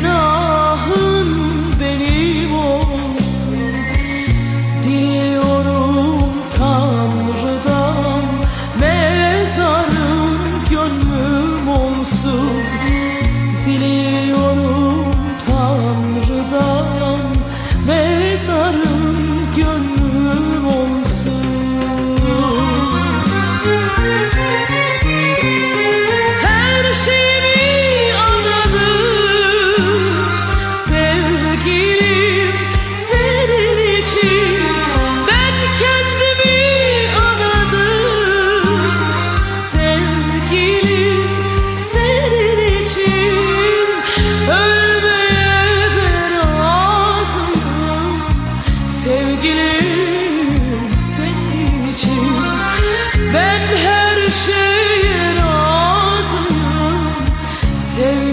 know.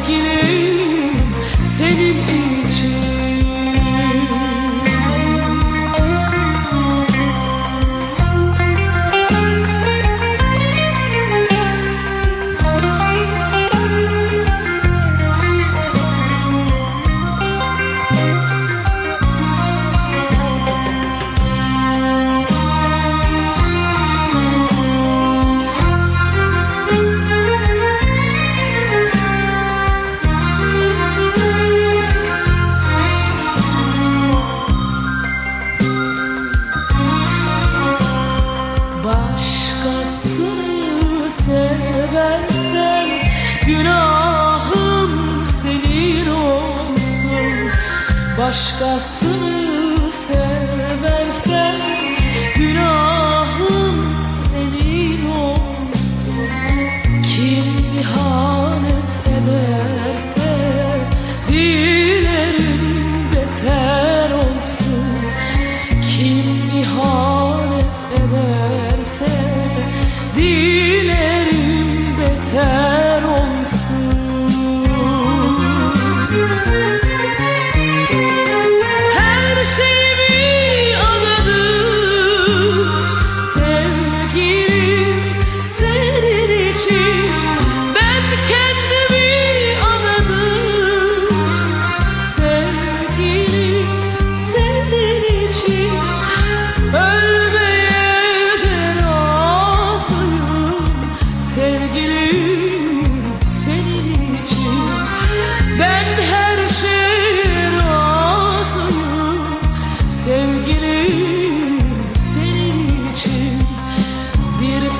Sevgilim senin başkasını seversen günahım senin olsun. Kim ihanet ederse dilerim beter olsun. Kim ihanet eder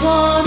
upon